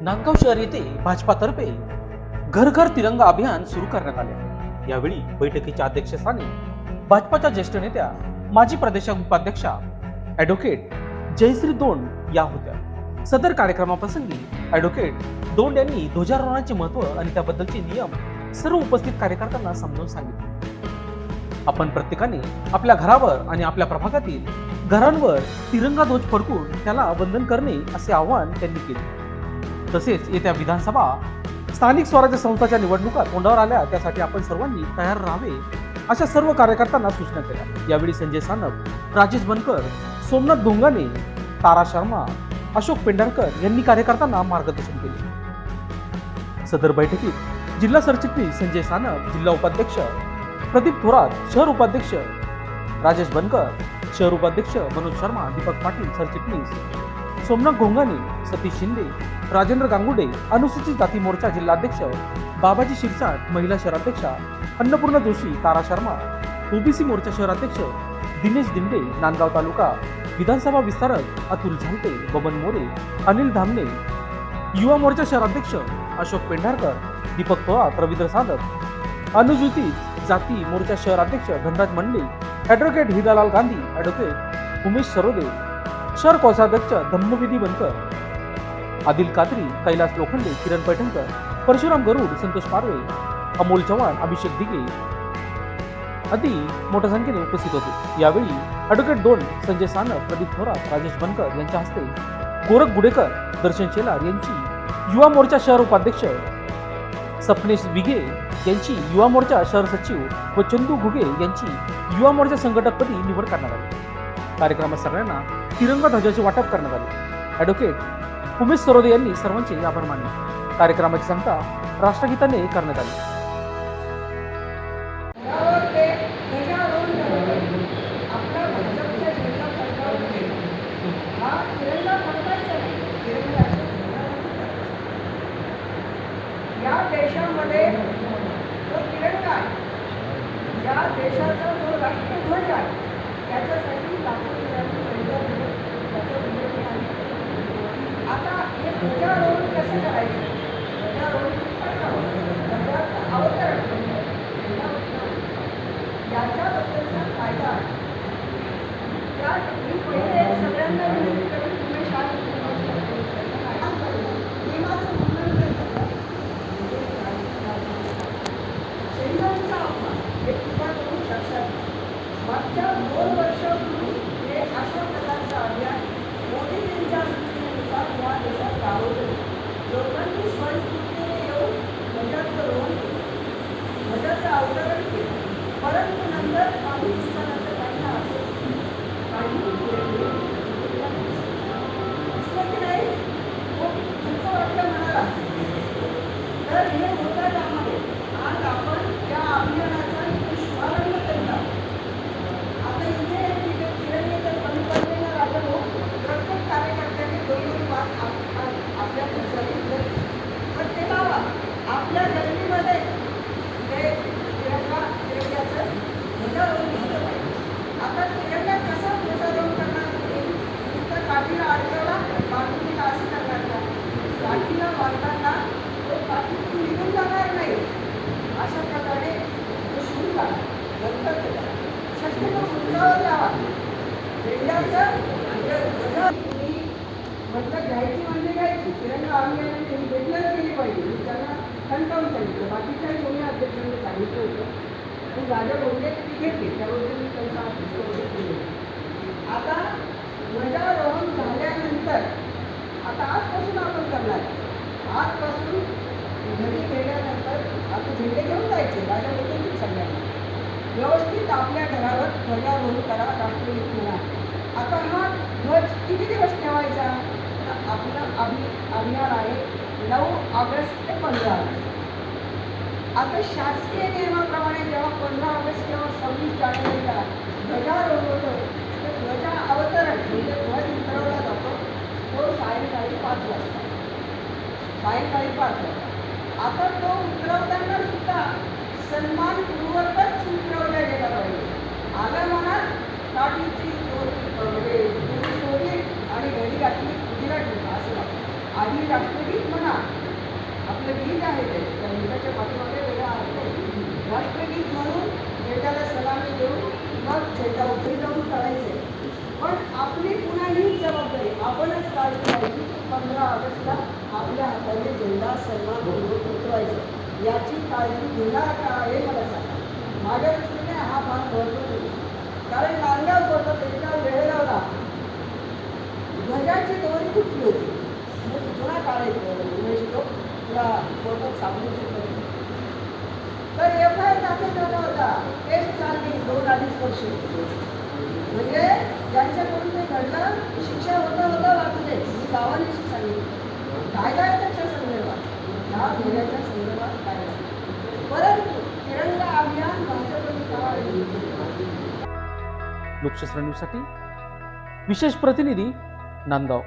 नांदगाव शहर येथे भाजपातर्फे घर घर तिरंगा अभियान सुरू करण्यात आले. यावेळी बैठकीच्या अध्यक्षस्थानी भाजपाच्या ज्येष्ठ नेत्या माजी प्रदेश उपाध्यक्षा ॲडव्होकेट जयश्री दोंड या होत्या. सदर कार्यक्रमाप्रसंगी ॲडव्होकेट दोंड यांनी ध्वजारोहणाचे महत्त्व आणि त्याबद्दलचे नियम सर्व उपस्थित कार्यकर्त्यांना समजावून सांगितले. आपण प्रत्येकाने आपल्या घरावर आणि आपल्या प्रभागातील घरांवर तिरंगा ध्वज फडकून त्याला वंदन करणे असे आवाहन त्यांनी केले. तसेच येत्या विधानसभा स्थानिक स्वराज्य संस्थाच्या निवडणुका तोंडावर आल्या त्यासाठी आपण सर्वांनी तयार राहावे अशा सर्व कार्यकर्त्यांना सूचना केल्या. यावेळी संजय सानप राजेश बनकर सोमनाथ धोंगाने तारा शर्मा अशोक पेंढारकर यांनी कार्यकर्त्यांना मार्गदर्शन केले. सदर बैठकीत जिल्हा सरचिटणीस संजय सानप जिल्हा उपाध्यक्ष प्रदीप थोरात शहर उपाध्यक्ष राजेश बनकर शहर उपाध्यक्ष मनोज शर्मा दीपक पाटील सरचिटणीस सोमनाथ घोंगाने सतीश शिंदे राजेंद्र गांगुडे अनुसूचित जाती मोर्चा जिल्हाध्यक्ष बाबाजी शिरसाट महिला शहराध्यक्षा अन्नपूर्णा जोशी तारा शर्मा ओबीसी मोर्चा शहराध्यक्ष दिनेश दिंडे नांदगाव तालुका विधानसभा विस्तारक अतुल झालटे बबन मोरे अनिल धामणे युवा मोर्चा शहराध्यक्ष अशोक पेंढारकर दीपक पवार रवींद्र सादक अनुसूचित जाती मोर्चा शहराध्यक्ष धनराज मंडे ॲडव्होकेट हिरालाल गांधी ॲडव्होकेट उमेश सरोदे शहर कोषाध्यक्ष धम्मविधी बनकर आदिल कात्री कैलास लोखंडे किरण पैठणकर परशुराम गरुड संतोष पारवे अमोल चव्हाण अभिषेक दिगे अति मोठ्या संख्येने उपस्थित होते. यावेळी ॲडव्होकेट दोन संजय सानप प्रदीप थोरात राजेश बनकर यांच्या हस्ते गोरख गुडेकर दर्शन शेलार यांची युवा मोर्चा शहर उपाध्यक्ष सपनेश विगे यांची युवा मोर्चा शहर सचिव व चंदू घुगे यांची युवा मोर्चा संघटकपदी निवड करण्यात आली. कार्यक्रमात सगळ्यांना तिरंगा ध्वजाचे वाटप करण्यात आले. ॲडव्होकेट उमेश सरोदे यांनी सर्वांचे आभार मानले. कार्यक्रमाची सांगता राष्ट्रगीताने करण्यात आली. या देशामध्ये जो तिरंगा आहे. या देशाचा जो राष्ट्रध्वज आहे त्याच्यासाठी लाखो मुलांनी बलिदान दिलं. त्याचं उल्लेख आहे. आता हे ध्वजारोहण कसं करायचं ध्वजारोहण फडकावं. ध्वजाचं अवतरण याच्याबद्दलचा कायदा त्या मी पहिले सगळ्यांना Thank you. निघून जाणार नाही. अशा प्रकारे तो शिवून लावा नंतर शक्यतो उंचावर लावा. झेंड्याचं ध्वजा तुम्ही म्हटलं घ्यायची म्हणजे घ्यायची. तिरंगा अभियानाने तुम्ही घेतलंच गेली पाहिजे. मी त्यांना कंटाळून सांगितलं. बाकीच्याही कोणी अध्यक्षांनी सांगितलं होतं. आणि राजा बोलले ती घेतली. त्याबद्दल मी त्यांचा आता ध्वजारोहण झाल्यानंतर आता आजपासून आपण करणार. आजपासून घरी गेल्यानंतर आता झेंडे घेऊन जायचे राजा बोलले सगळ्यांना. व्यवस्थित आपल्या घरावर ध्वजारोहण करा राष्ट्रीय पुन्हा आता हा ध्वज किती दिवस ठेवायचा? तर आपलं अभि अभियान आहे नऊ ऑगस्ट ते पंधरा ऑगस्ट. आता शासकीय नियमाप्रमाणे जेव्हा पंधरा ऑगस्ट किंवा सव्वीस जानेवारीला ध्वजारोहण होतं तर ध्वजा अवतरण बाहेर बाहेर पाहतो आता तो उतरवताना सुद्धा सन्मान सन्मानपूर्वकच उतरवल्या गेला पाहिजे. आलं मनात काठीची म्हणजे शोधली आणि घरी घातली तुझीला ठेवला असं लागतं आधी राष्ट्रगीत म्हणा आपलं गीत आहे ते त्या गीताच्या पाठीमागे वेगळा अर्थ राष्ट्रगीत म्हणून त्याला सलामी देऊन मग झेंडा उभे जाऊन करायचे पण आपली पुन्हा जबाबदारी आपणच काळजी करायची पंधरा ऑगस्टला सन्मानपूर्वक उतरवायचं याची काळजी घेणार का हे मला सांगा. माझ्या दृष्टीने हा भाग महत्त्वाचा कारण नांदगाव कोर्टात एका वेळेला ध्वजाची दोरी तुटली होती. म्हणजे जुना काळ आहे उमेश तो या कोर्टात सापडू शकतो तर एफ आय दाखल झाला होता. केस चालली दोन अडीच वर्ष. म्हणजे ज्यांच्याकडून ते घडलं शिक्षा होता होता वाचले. मी गावाने सांगितलं. कायदा आहे त्याच्या संदर्भात ह्या ध्येयाच्या संदर्भात परंतु तिरंगा अभियान भाजपने का लोकशास्त्र न्यूजसाठी विशेष प्रतिनिधी नांदगाव.